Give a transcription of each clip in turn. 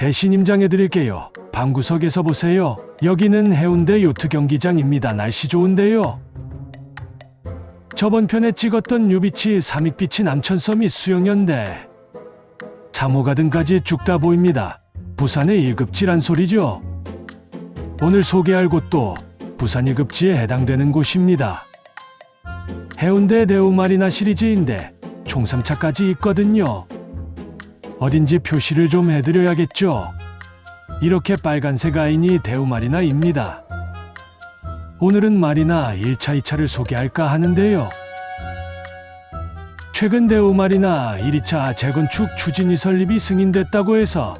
대신 임장해 드릴게요. 방구석에서 보세요. 여기는 해운대 요트 경기장입니다. 날씨 좋은데요. 저번 편에 찍었던 뮤비치 삼익비치 남천섬이 수영연대 3호가 등까지 쭉다 보입니다. 부산의 1급지란 소리죠. 오늘 소개할 곳도 부산 1급지에 해당되는 곳입니다. 해운대 대우마리나 시리즈인데 총 3차까지 있거든요. 어딘지 표시를 좀 해드려야겠죠. 이렇게 빨간색 아인이 대우마리나입니다. 오늘은 마리나 1차, 2차를 소개할까 하는데요. 최근 대우마리나 1, 2차 재건축 추진이 설립이 승인됐다고 해서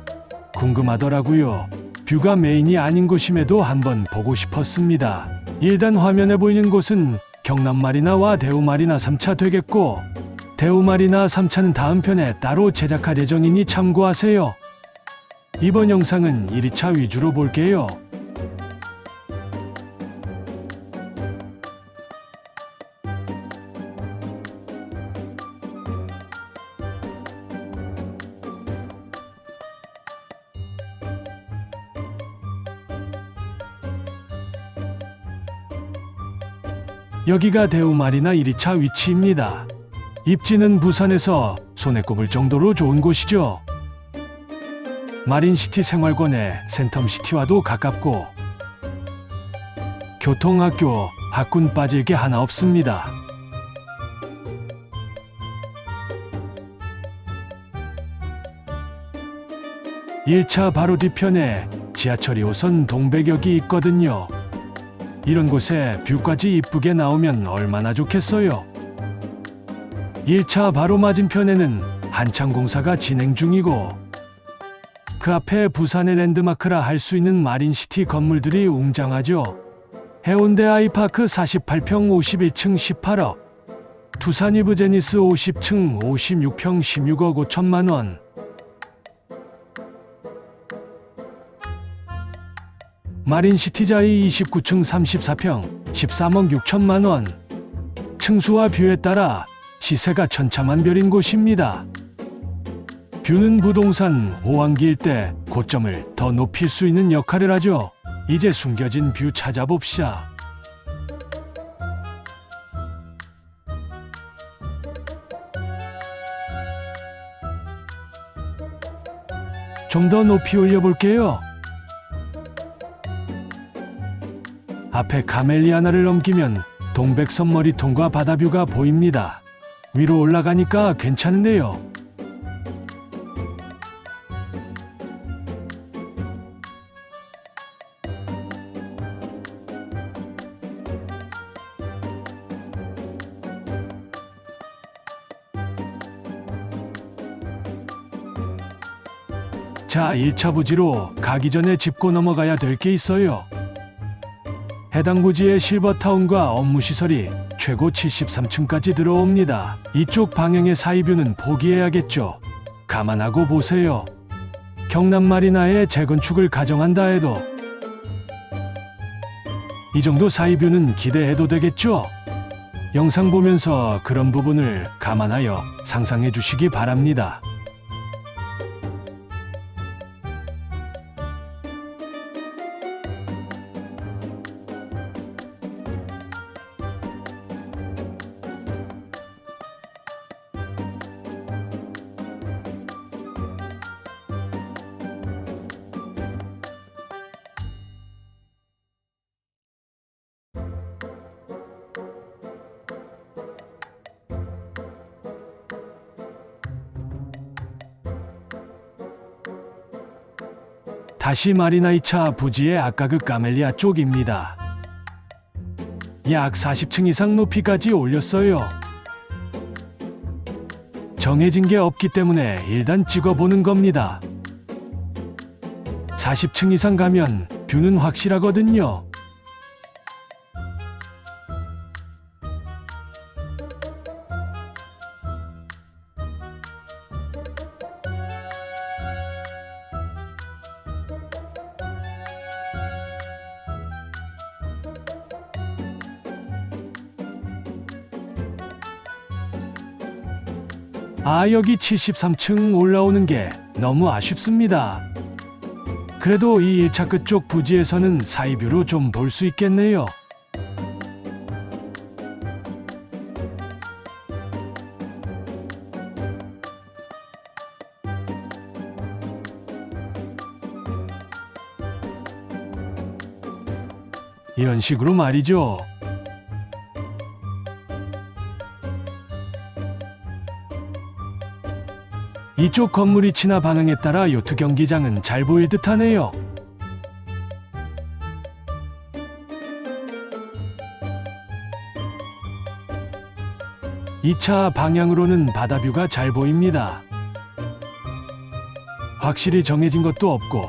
궁금하더라고요. 뷰가 메인이 아닌 곳임에도 한번 보고 싶었습니다. 일단 화면에 보이는 곳은 경남 마리나와 대우마리나 3차 되겠고 대우마리나 3차는 다음 편에 따로 제작할 예정이니 참고하세요. 이번 영상은 1, 2차 위주로 볼게요. 여기가 대우마리나 1, 2차 위치입니다. 입지는 부산에서 손에 꼽을 정도로 좋은 곳이죠. 마린시티 생활권의 센텀시티와도 가깝고 교통학교, 학군 빠질 게 하나 없습니다. 일차 바로 뒤편에 지하철 2호선 동백역이 있거든요. 이런 곳에 뷰까지 이쁘게 나오면 얼마나 좋겠어요. 1차 바로 맞은편에는 한창 공사가 진행 중이고 그 앞에 부산의 랜드마크라 할 수 있는 마린시티 건물들이 웅장하죠. 해운대 아이파크 48평 51층 18억 두산 이브제니스 50층 56평 16억 5천만 원 마린시티자이 29층 34평 13억 6천만 원 층수와 뷰에 따라 시세가 천차만별인 곳입니다. 뷰는 부동산 호황기 일대 고점을 더 높일 수 있는 역할을 하죠. 이제 숨겨진 뷰 찾아봅시다. 좀 더 높이 올려볼게요. 앞에 카멜리아나를 넘기면 동백섬 머리통과 바다뷰가 보입니다. 위로 올라가니까 괜찮은데요. 자, 1차 부지로 가기 전에 짚고 넘어가야 될 게 있어요. 해당 부지의 실버타운과 업무시설이 최고 73층까지 들어옵니다. 이쪽 방향의 사이뷰는 포기해야겠죠. 감안하고 보세요. 경남 마리나의 재건축을 가정한다 해도 이 정도 사이뷰는 기대해도 되겠죠? 영상 보면서 그런 부분을 감안하여 상상해 주시기 바랍니다. 다시 마리나 2차 부지의 아까 그 까멜리아 쪽입니다. 약 40층 이상 높이까지 올렸어요. 정해진 게 없기 때문에 일단 찍어보는 겁니다. 40층 이상 가면 뷰는 확실하거든요. 아, 여기 73층 올라오는 게 너무 아쉽습니다. 그래도 이 1차 끝쪽 부지에서는 사이뷰로 좀 볼 수 있겠네요. 이런 식으로 말이죠. 이쪽 건물이 친화 반응에 따라 요트 경기장은 잘 보일 듯하네요. 이 차 방향으로는 바다뷰가 잘 보입니다. 확실히 정해진 것도 없고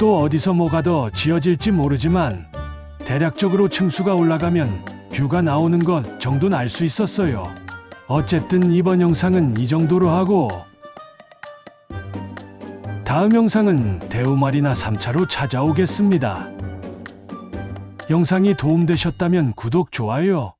또 어디서 뭐가 더 지어질지 모르지만 대략적으로 층수가 올라가면 뷰가 나오는 것 정도는 알 수 있었어요. 어쨌든 이번 영상은 이 정도로 하고 다음 영상은 대우마리나 3차로 찾아오겠습니다. 영상이 도움되셨다면 구독, 좋아요